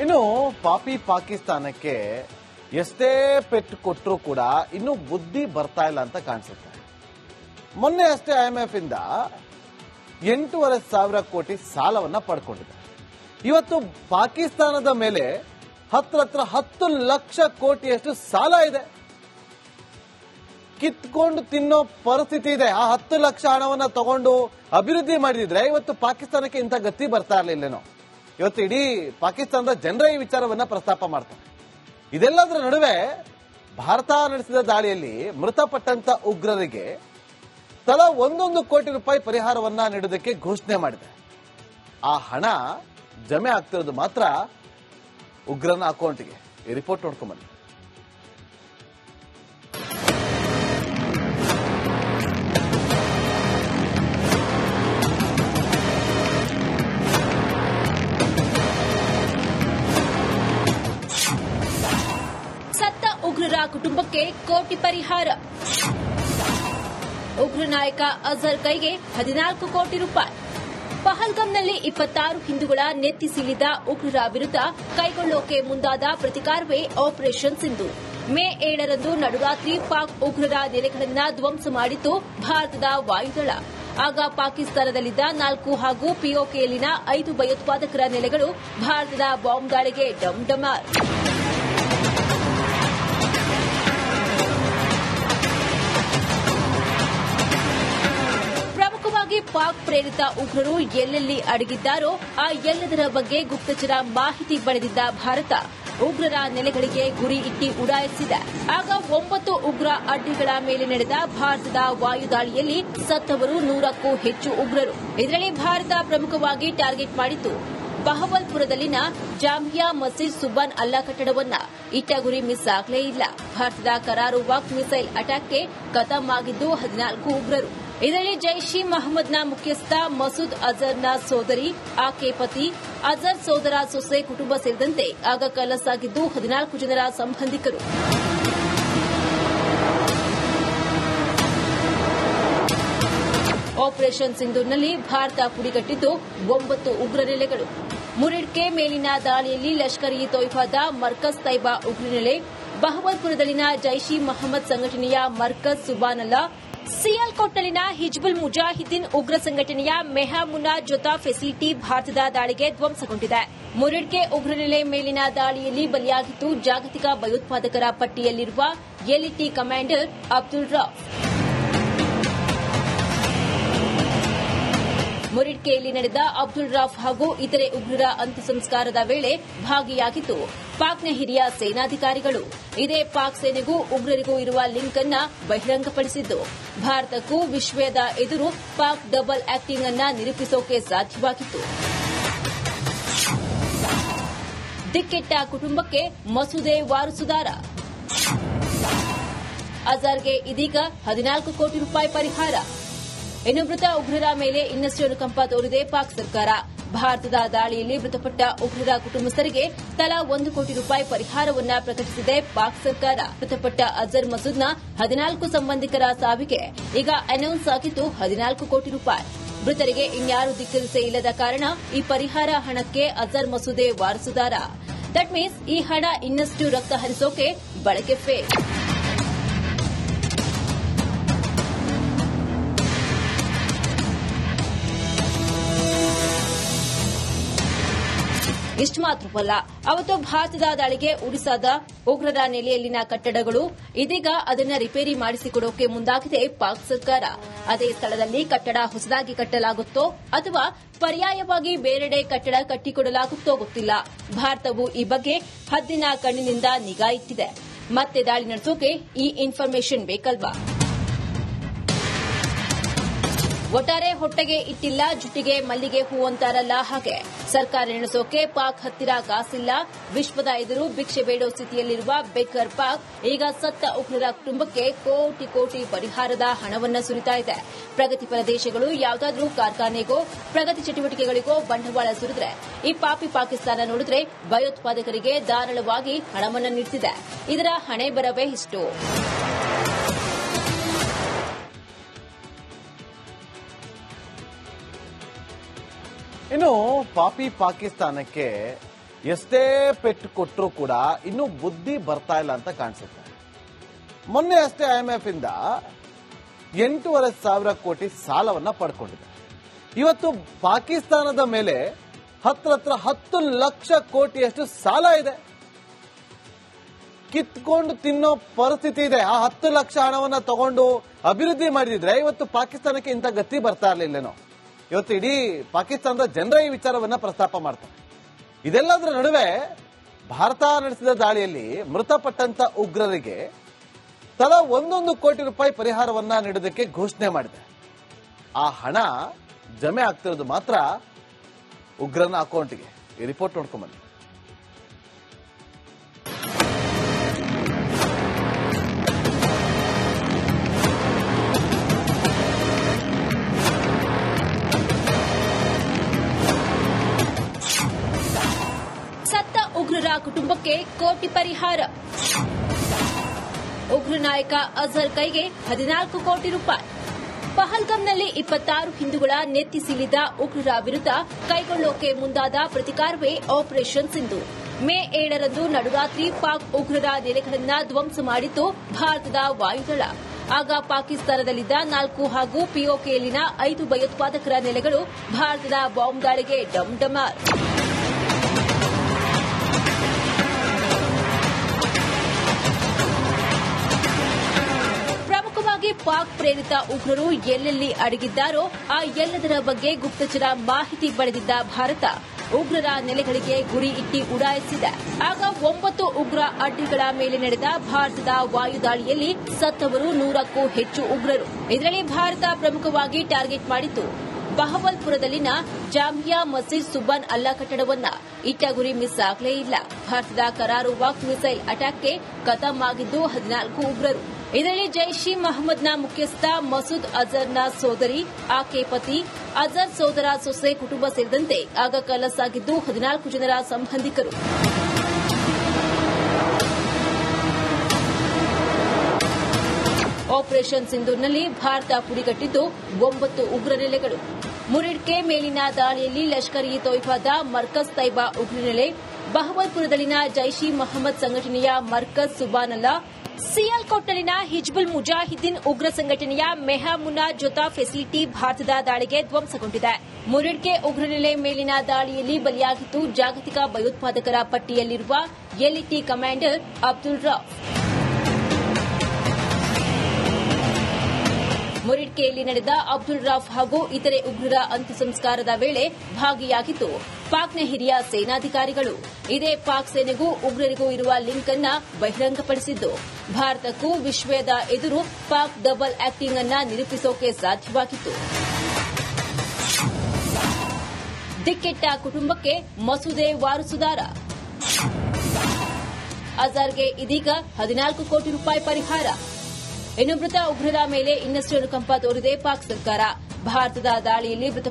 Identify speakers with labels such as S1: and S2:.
S1: ಇನ್ನು ಪಾಪಿ ಪಾಕಿಸ್ತಾನಕ್ಕೆ ಎಷ್ಟೇ ಪೆಟ್ಟು ಕೊಟ್ಟರು ಕೂಡ ಇನ್ನೂ ಬುದ್ಧಿ ಬರ್ತಾ ಇಲ್ಲ ಅಂತ ಕಾಣಿಸುತ್ತೆ. ಮೊನ್ನೆ ಅಷ್ಟೇ ಐ ಎಂ ಎಫ್ ಇಂದ ಎಂಟೂವರೆ ಸಾವಿರ ಕೋಟಿ ಸಾಲವನ್ನ ಪಡ್ಕೊಂಡಿದೆ. ಇವತ್ತು ಪಾಕಿಸ್ತಾನದ ಮೇಲೆ ಹತ್ರ ಹತ್ರ ಹತ್ತು ಲಕ್ಷ ಕೋಟಿಯಷ್ಟು ಸಾಲ ಇದೆ. ಕಿತ್ಕೊಂಡು ತಿನ್ನೋ ಪರಿಸ್ಥಿತಿ ಇದೆ. ಆ ಹತ್ತು ಲಕ್ಷ ಹಣವನ್ನ ತಗೊಂಡು ಅಭಿವೃದ್ಧಿ ಮಾಡಿದ್ರೆ ಇವತ್ತು ಪಾಕಿಸ್ತಾನಕ್ಕೆ ಇಂಥ ಗತಿ ಬರ್ತಾ ಇರ್ಲಿಲ್ಲೇನೋ? ಇವತ್ತು ಇಡೀ ಪಾಕಿಸ್ತಾನದ ಜನರ ಈ ವಿಚಾರವನ್ನ ಪ್ರಸ್ತಾಪ ಮಾಡ್ತಾರೆ. ಇದೆಲ್ಲದರ ನಡುವೆ ಭಾರತ ನಡೆಸಿದ ದಾಳಿಯಲ್ಲಿ ಮೃತಪಟ್ಟಂತ ಉಗ್ರರಿಗೆ ತಲಾ ಒಂದೊಂದು ಕೋಟಿ ರೂಪಾಯಿ ಪರಿಹಾರವನ್ನ ನೀಡೋದಕ್ಕೆ ಘೋಷಣೆ ಮಾಡಿದೆ. ಆ ಹಣ ಜಮೆ ಆಗ್ತಿರೋದು ಮಾತ್ರ ಉಗ್ರನ ಅಕೌಂಟ್ಗೆ ಈ ರಿಪೋರ್ಟ್ ನೋಡ್ಕೊಂಬನ್ನಿ.
S2: ಕುಟುಂಬಕ್ಕೆ ಕೋಟಿ ಪರಿಹಾರ. ಉಗ್ರ ನಾಯಕ ಅಜರ್ ಕೈಗೆ ಹದಿನಾಲ್ಕು ಕೋಟಿ ರೂಪಾಯಿ. ಪಹಲ್ಗಾಮ್ನಲ್ಲಿ ಇಪ್ಪತ್ತಾರು ಹಿಂದೂಗಳ ನೆತ್ತಿ ಸೀಳಿದ ಉಗ್ರರ ವಿರುದ್ಧ ಕೈಗೊಳ್ಳೋಕೆ ಮುಂದಾದ ಪ್ರತಿಕಾರವೇ ಆಪರೇಷನ್ ಸಿಂಧು. ಮೇ ಏಳರಂದು ನಡುರಾತ್ರಿ ಪಾಕ್ ಉಗ್ರರ ನೆಲೆಗಳನ್ನ ಧ್ವಂಸ ಮಾಡಿತ್ತು ಭಾರತದ ವಾಯುದಳ. ಆಗ ಪಾಕಿಸ್ತಾನದಲ್ಲಿದ್ದ ನಾಲ್ಕು ಹಾಗೂ ಪಿಒಕೆಯಲ್ಲಿನ ಐದು ಭಯೋತ್ಪಾದಕರ ನೆಲೆಗಳು ಭಾರತದ ಬಾಂಬ್ ದಾಳಿಗೆ ಡಮ್ ಡಮಾರ್ ಪಾಕ್ ಪ್ರೇರಿತ ಉಗ್ರರು ಎಲ್ಲೆಲ್ಲಿ ಅಡಗಿದ್ದಾರೋ ಆ ಎಲ್ಲದರ ಬಗ್ಗೆ ಗುಪ್ತಚರ ಮಾಹಿತಿ ಪಡೆದಿದ್ದ ಭಾರತ. ಉಗ್ರರ ನೆಲೆಗಳಿಗೆ ಗುರಿ ಇಟ್ಟಿ ಉಡಾಯಿಸಿದೆ. ಆಗ ಒಂಬತ್ತು ಉಗ್ರ ಅಡ್ಡಿಗಳ ಮೇಲೆ ನಡೆದ ಭಾರತದ ವಾಯುದಾಳಿಯಲ್ಲಿ ಸತ್ತವರು ನೂರಕ್ಕೂ ಹೆಚ್ಚು ಉಗ್ರರು. ಇದರಲ್ಲಿ ಭಾರತ ಪ್ರಮುಖವಾಗಿ ಟಾರ್ಗೆಟ್ ಮಾಡಿತ್ತು ಬಹವಲ್ಪುರದಲ್ಲಿನ ಜಾಮಿಯಾ ಮಸೀದ್ ಸುಬಾನ್ ಅಲ್ಲಾ ಕಟ್ಟಡವನ್ನ. ಇಟ್ಟ ಗುರಿ ಮಿಸ್ ಆಗಲೇ ಇಲ್ಲ. ಭಾರತದ ಕರಾರು ವಾಕ್ ಮಿಸೈಲ್ ಅಟ್ಯಾಕ್ಗೆ ಖತಮ್ ಆಗಿದ್ದು ಹದಿನಾಲ್ಕು ಉಗ್ರರು. ಇದರಲ್ಲಿ ಜೈಷ್ ಇ ಮೊಹಮ್ಮದ್ನ ಮುಖ್ಯಸ್ಥ ಮಸೂದ್ ಅಜರ್ನ ಸೋದರಿ, ಆಕೆ ಪತಿ, ಅಜರ್ ಸೋದರ ಸೊಸೆ ಕುಟುಂಬ ಸೇರಿದಂತೆ ಆಗ ಕಲಸಾಗಿದ್ದು ಹದಿನಾಲ್ಕು ಜನರ ಸಂಬಂಧಿಕರು. ಆಪರೇಷನ್ ಸಿಂಧೂರ್ನಲ್ಲಿ ಭಾರತ ಪುಡಿಗಟ್ಟಿದ್ದು ಒಂಬತ್ತು ಉಗ್ರ ನೆಲೆಗಳು. ಮುರಿಡ್ಕೆ ಮೇಲಿನ ದಾಳಿಯಲ್ಲಿ ಲಷ್ಕರ್ ಇ ತೊಯ್ಫಾದ ಮರ್ಕಸ್ ತೈಬಾ ಉಗ್ರ ನೆಲೆ. ಬಹಮದ್ಪುರದಲ್ಲಿನ ಜೈಷ್ ಇ ಮೊಹಮ್ಮದ್ ಸಂಘಟನೆಯ ಮರ್ಕಜ್ ಸುಬಾನಲ್ಲಾ ಸಿಯಾಲ್ಕೋಟ್ನಲ್ಲಿನ ಹಿಜ್ಬುಲ್ ಮುಜಾಹಿದ್ದೀನ್ ಉಗ್ರ ಸಂಘಟನೆಯ ಮೆಹಾಮುನಾ ಜೊತಾ ಫೆಸಿಲಿಟಿ ಭಾರತದ ದಾಳಿಗೆ ಧ್ವಂಸಗೊಂಡಿದೆ. ಮುರಿಡ್ಕೆ ಉಗ್ರನೆಲೆ ಮೇಲಿನ ದಾಳಿಯಲ್ಲಿ ಬಲಿಯಾಗಿದ್ದು ಜಾಗತಿಕ ಭಯೋತ್ಪಾದಕರ ಪಟ್ಟಿಯಲ್ಲಿರುವ ಎಲ್ಇಟಿ ಕಮಾಂಡರ್ ಅಬ್ದುಲ್ ರಾಫ್. ಮುರಿಡ್ಕೆಯಲ್ಲಿ ನಡೆದ ಅಬ್ದುಲ್ ರಾಫ್ ಹಾಗೂ ಇತರೆ ಉಗ್ರರ ಅಂತ್ಯಸಂಸ್ಕಾರದ ವೇಳೆ ಭಾಗಿಯಾಗಿದ್ದು, ಪಾಕ್ನ ಹಿರಿಯ ಸೇನಾಧಿಕಾರಿಗಳು ಇದೇ ಪಾಕ್ ಸೇನೆಗೂ ಉಗ್ರರಿಗೂ ಇರುವ ಲಿಂಕ್ ಅನ್ನ ಬಹಿರಂಗಪಡಿಸಿದ್ದು, ಭಾರತಕ್ಕೂ ವಿಶ್ವದ ಎದುರು ಪಾಕ್ ಡಬಲ್ ಆಕ್ಟಿಂಗ್ ಅನ್ನ ನಿರೂಪಿಸೋಕೆ ಸಾಧ್ಯವಾಗಿತ್ತು. ದಿಕ್ಕೆಟ್ಟ ಕುಟುಂಬಕ್ಕೆ ಮಸೂದೆ ವಾರಸುದಾರ ಅಜರ್ಗೆ ಇದೀಗ ಹದಿನಾಲ್ಕು ಕೋಟಿ ರೂಪಾಯಿ ಪರಿಹಾರ. ಇನ್ನು ಮೃತ ಉಗ್ರರ ಮೇಲೆ ಇನ್ನಷ್ಟು ಅನುಕಂಪ ತೋರಿದೆ ಪಾಕ್ ಸರ್ಕಾರ. ಭಾರತದ ದಾಳಿಯಲ್ಲಿ ಮೃತಪಟ್ಟ ಉಗ್ರರ ಕುಟುಂಬಸ್ಥರಿಗೆ ತಲಾ ಒಂದು ಕೋಟಿ ರೂಪಾಯಿ ಪರಿಹಾರವನ್ನ ಪ್ರಕಟಿಸಿದೆ. ಪಾಕ್ ಸರ್ಕಾರ ಮೃತಪಟ್ಟ ಅಜರ್ ಮಸೂದ್ನ ಹದಿನಾಲ್ಕು ಸಂಬಂಧಿಕರ ಸಾವಿಗೆ ಈಗ ಅನೌನ್ಸ್ ಆಗಿದ್ದು ಹದಿನಾಲ್ಕು ಕೋಟಿ ರೂಪಾಯಿ. ಮೃತರಿಗೆ ಇನ್ಯಾರು ದಿಕ್ಕರಿಸೆ ಇಲ್ಲದ ಕಾರಣ ಈ ಪರಿಹಾರ ಹಣಕ್ಕೆ ಅಜರ್ ಮಸೂದೆ ವಾರಸುದಾರ. ದಟ್ ಮೀನ್ಸ್ ಈ ಹಣ ಇನ್ನಷ್ಟು ರಕ್ತ ಹರಿಸೋಕೆ ಬಳಕೆ ಫೇಕ್. ಇಷ್ಟು ಮಾತ್ರವಲ್ಲ ಅವತ್ತು ಭಾರತದ ದಾಳಿಗೆ ಒಡಿಸಾದ ಉಗ್ರರ ನೆಲೆಯಲ್ಲಿನ ಕಟ್ಟಡಗಳು ಇದೀಗ ಅದನ್ನ ರಿಪೇರಿ ಮಾಡಿಸಿಕೊಡೋಕೆ ಮುಂದಾಗಿದೆ ಪಾಕ್ ಸರ್ಕಾರ. ಅದೇ ಸ್ಥಳದಲ್ಲಿ ಕಟ್ಟಡ ಹೊಸದಾಗಿ ಕಟ್ಟಲಾಗುತ್ತೋ ಅಥವಾ ಪರ್ಯಾಯವಾಗಿ ಬೇರೆಡೆ ಕಟ್ಟಡ ಕಟ್ಟಿಕೊಡಲಾಗುತ್ತೋ ಗೊತ್ತಿಲ್ಲ. ಭಾರತವು ಈ ಬಗ್ಗೆ ಹದ್ದಿನ ಕಣ್ಣಿನಿಂದ ನಿಗಾ ಇಟ್ಟಿದೆ. ಮತ್ತೆ ದಾಳಿ ನಡೆಸೋಕೆ ಈ ಇನ್ಫಾರ್ಮೇಷನ್ ಬೇಕಲ್ವಾ? ಒಟ್ಟಾರೆ ಹೊಟ್ಟೆಗೆ ಇಟ್ಟಿಲ್ಲ, ಜುಟ್ಟಿಗೆ ಮಲ್ಲಿಗೆ ಹೂ ಅಂತಾರಲ್ಲ ಹಾಗೆ. ಸರ್ಕಾರ ಎಣಿಸೋಕೆ ಪಾಕ್ ಹತ್ತಿರ ಕಾಸಿಲ್ಲ. ವಿಶ್ವದ ಎದುರು ಭಿಕ್ಷೆ ಬೇಡೋ ಸ್ಥಿತಿಯಲ್ಲಿರುವ ಬೇಕರ್ ಪಾಕ್ ಈಗ ಸತ್ತ ಉಗ್ರರ ಕುಟುಂಬಕ್ಕೆ ಕೋಟಿ ಕೋಟಿ ಪರಿಹಾರದ ಹಣವನ್ನ ಸುರಿತಾ ಇದೆ. ಪ್ರಗತಿಪರ ದೇಶಗಳು ಯಾವುದಾದರೂ ಕಾರ್ಖಾನೆಗೋ, ಪ್ರಗತಿ ಚಟುವಟಿಕೆಗಳಿಗೋ ಬಂಡವಾಳ ಸುರಿದ್ರೆ, ಈ ಪಾಪಿ ಪಾಕಿಸ್ತಾನ ನೋಡಿದ್ರೆ ಭಯೋತ್ಪಾದಕರಿಗೆ ಧಾರಾಳವಾಗಿ ಹಣವನ್ನ ನೀಡುತ್ತಿದೆ ಇದರ ಹಣೆ ಬರವೇ ಇಷ್ಟು.
S1: ಇನ್ನು ಪಾಪಿ ಪಾಕಿಸ್ತಾನಕ್ಕೆ ಎಷ್ಟೇ ಪೆಟ್ಟು ಕೊಟ್ಟರೂ ಕೂಡ ಇನ್ನೂ ಬುದ್ಧಿ ಬರ್ತಾ ಇಲ್ಲ ಅಂತ ಕಾಣಿಸುತ್ತೆ. ಮೊನ್ನೆ ಅಷ್ಟೇ ಐ ಎಂ ಎಫ್ ಇಂದ ಎಂಟೂವರೆ ಸಾವಿರ ಕೋಟಿ ಸಾಲವನ್ನ ಪಡ್ಕೊಂಡಿದೆ. ಇವತ್ತು ಪಾಕಿಸ್ತಾನದ ಮೇಲೆ ಹತ್ರ ಹತ್ರ ಹತ್ತು ಲಕ್ಷ ಕೋಟಿಯಷ್ಟು ಸಾಲ ಇದೆ. ಕಿತ್ಕೊಂಡು ತಿನ್ನೋ ಪರಿಸ್ಥಿತಿ ಇದೆ. ಆ ಹತ್ತು ಲಕ್ಷ ಹಣವನ್ನ ತಗೊಂಡು ಅಭಿವೃದ್ಧಿ ಮಾಡಿದ್ರೆ ಇವತ್ತು ಪಾಕಿಸ್ತಾನಕ್ಕೆ ಇಂಥ ಗತಿ ಬರ್ತಾ ಇರ್ಲಿಲ್ಲೇನೋ? ಇವತ್ತು ಇಡೀ ಪಾಕಿಸ್ತಾನದ ಜನರ ಈ ವಿಚಾರವನ್ನ ಪ್ರಸ್ತಾಪ ಮಾಡ್ತಾರೆ. ಇದೆಲ್ಲದರ ನಡುವೆ ಭಾರತ ನಡೆಸಿದ ದಾಳಿಯಲ್ಲಿ ಮೃತಪಟ್ಟಂತ ಉಗ್ರರಿಗೆ ತಲಾ ಒಂದೊಂದು ಕೋಟಿ ರೂಪಾಯಿ ಪರಿಹಾರವನ್ನ ನೀಡೋದಕ್ಕೆ ಘೋಷಣೆ ಮಾಡಿದೆ. ಆ ಹಣ ಜಮೆ ಆಗ್ತಿರೋದು ಮಾತ್ರ ಉಗ್ರನ ಅಕೌಂಟ್ಗೆ ಈ ರಿಪೋರ್ಟ್ ನೋಡ್ಕೊಂಬನ್ನಿ
S2: ಕೋಟಿ ಪರಿಹಾರ. ಉಗ್ರ ನಾಯಕ ಅಜರ್ ಕೈಗೆ ಹದಿನಾಲ್ಕು ಕೋಟಿ ರೂಪಾಯಿ. ಪಹಲ್ಗಾಮ್ನಲ್ಲಿ ಇಪ್ಪತ್ತಾರು ಹಿಂದೂಗಳ ನೆತ್ತಿ ಸಿಲಿದ ಉಗ್ರರ ವಿರುದ್ಧ ಕೈಗೊಳ್ಳೋಕೆ ಮುಂದಾದ ಪ್ರತಿಕಾರವೇ ಆಪರೇಷನ್ ಸಿಂಧು. ಮೇ ಏಳರಂದು ನಡುರಾತ್ರಿ ಪಾಕ್ ಉಗ್ರರ ನೆಲೆಗಳನ್ನ ಧ್ವಂಸ ಮಾಡಿದ್ದು ಭಾರತದ ವಾಯುದಳ. ಆಗ ಪಾಕಿಸ್ತಾನದಲ್ಲಿದ್ದ ನಾಲ್ಕು ಹಾಗೂ ಪಿಒಕೆಯಲ್ಲಿನ ಐದು ಭಯೋತ್ಪಾದಕರ ನೆಲೆಗಳು ಭಾರತದ ಬಾಂಬ್ ದಾಳಿಗೆ ಡಮ್ ಪಾಕ್ ಪ್ರೇರಿತ ಉಗ್ರರು ಎಲ್ಲೆಲ್ಲಿ ಅಡಗಿದ್ದಾರೋ ಆ ಎಲ್ಲದರ ಬಗ್ಗೆ ಗುಪ್ತಚರ ಮಾಹಿತಿ ಪಡೆದಿದ್ದ ಭಾರತ. ಉಗ್ರರ ನೆಲೆಗಳಿಗೆ ಗುರಿ ಇಟ್ಟಿ ಉಡಾಯಿಸಿದೆ. ಆಗ ಒಂಬತ್ತು ಉಗ್ರ ಅಡ್ಡಿಗಳ ಮೇಲೆ ನಡೆದ ಭಾರತದ ವಾಯುದಾಳಿಯಲ್ಲಿ ಸತ್ತವರು ನೂರಕ್ಕೂ ಹೆಚ್ಚು ಉಗ್ರರು. ಇದರಲ್ಲಿ ಭಾರತ ಪ್ರಮುಖವಾಗಿ ಟಾರ್ಗೆಟ್ ಮಾಡಿತ್ತು ಬಹವಲ್ಪುರದಲ್ಲಿನ ಜಾಮಿಯಾ ಮಸೀದ್ ಸುಬಾನ್ ಅಲ್ಲಾ ಕಟ್ಟಡವನ್ನ. ಇಟ್ಟ ಗುರಿ ಮಿಸ್ ಆಗಲೇ ಇಲ್ಲ. ಭಾರತದ ಕರಾರು ವಾಕ್ ಮಿಸೈಲ್ ಅಟ್ಯಾಕ್ಗೆ ಖತಮ್ ಆಗಿದ್ದು ಹದಿನಾಲ್ಕು ಉಗ್ರರು. ಇದರಲ್ಲಿ ಜೈಷ್ ಇ ಮೊಹಮ್ಮದ್ನ ಮುಖ್ಯಸ್ಥ ಮಸೂದ್ ಅಜರ್ನ ಸೋದರಿ, ಆಕೆ ಪತಿ, ಅಜರ್ ಸೋದರ ಸೊಸೆ ಕುಟುಂಬ ಸೇರಿದಂತೆ ಆಗ ಕಲಸಾಗಿದ್ದು ಹದಿನಾಲ್ಕು ಜನರ ಸಂಬಂಧಿಕರು. ಆಪರೇಷನ್ ಸಿಂಧೂರ್ನಲ್ಲಿ ಭಾರತ ಪುಡಿಗಟ್ಟಿದ್ದು ಒಂಬತ್ತು ಉಗ್ರ ನೆಲೆಗಳು. ಮುರಿಡ್ಕೆ ಮೇಲಿನ ದಾಳಿಯಲ್ಲಿ ಲಷ್ಕರ್ ಇ ತೊಯ್ಬಾದ ಮರ್ಕಸ್ ತೈಬಾ ಉಗ್ರ ನೆಲೆ ಬಹಮದ್ಪುರದಲ್ಲಿನ ಜೈಷ್ ಇ ಮೊಹಮ್ಮದ್ ಸಂಘಟನೆಯ ಮರ್ಕಸ್ ಸುಬಾನಲ್ಲಾ ಸಿಯಾಲ್ಕೋಟ್ನಲ್ಲಿನ ಹಿಜ್ಬುಲ್ ಮುಜಾಹಿದ್ದೀನ್ ಉಗ್ರ ಸಂಘಟನೆಯ ಮೆಹಮುನಾ ಜೊತಾ ಫೆಸಿಲಿಟಿ ಭಾರತದ ದಾಳಿಗೆ ಧ್ವಂಸಗೊಂಡಿದೆ. ಮುರಿಡ್ಕೆ ಉಗ್ರನೆಲೆ ಮೇಲಿನ ದಾಳಿಯಲ್ಲಿ ಬಲಿಯಾಗಿದ್ದು ಜಾಗತಿಕ ಭಯೋತ್ಪಾದಕರ ಪಟ್ಟಿಯಲ್ಲಿರುವ ಎಲ್ಇಟಿ ಕಮಾಂಡರ್ ಅಬ್ದುಲ್ ರಾಫ್. ಮುರಿಡ್ಕೆಯಲ್ಲಿ ನಡೆದ ಅಬ್ದುಲ್ ರಾಫ್ ಹಾಗೂ ಇತರೆ ಉಗ್ರರ ಅಂತ್ಯ ಸಂಸ್ಕಾರದ ವೇಳೆ ಭಾಗಿಯಾಗಿದ್ದು, ಪಾಕ್ನ ಹಿರಿಯ ಸೇನಾಧಿಕಾರಿಗಳು, ಇದೇ ಪಾಕ್ ಸೇನೆಗೂ ಉಗ್ರರಿಗೂ ಇರುವ ಲಿಂಕ್ ಅನ್ನ ಬಹಿರಂಗಪಡಿಸಿದ್ದು, ಭಾರತಕ್ಕೂ ವಿಶ್ವದ ಎದುರು ಪಾಕ್ ಡಬಲ್ ಆಕ್ಟಿಂಗ್ ಅನ್ನ ನಿರೂಪಿಸೋಕೆ ಸಾಧ್ಯವಾಗಿತ್ತು. ದಿಕ್ಕೆಟ್ಟ ಕುಟುಂಬಕ್ಕೆ ಮಸೂದೆ ವಾರಸುದಾರ ಅಜಾರ್ಗೆ ಇದೀಗ ಹದಿನಾಲ್ಕು ಕೋಟಿ ರೂಪಾಯಿ ಪರಿಹಾರ. ಇನ್ನು ಮೃತ ಉಗ್ರರ ಮೇಲೆ ಇನ್ನಷ್ಟು ಅನುಕಂಪ ತೋರಿದೆ ಪಾಕ್ ಸರ್ಕಾರ. ಭಾರತದ ದಾಳಿಯಲ್ಲಿ ಮೃತ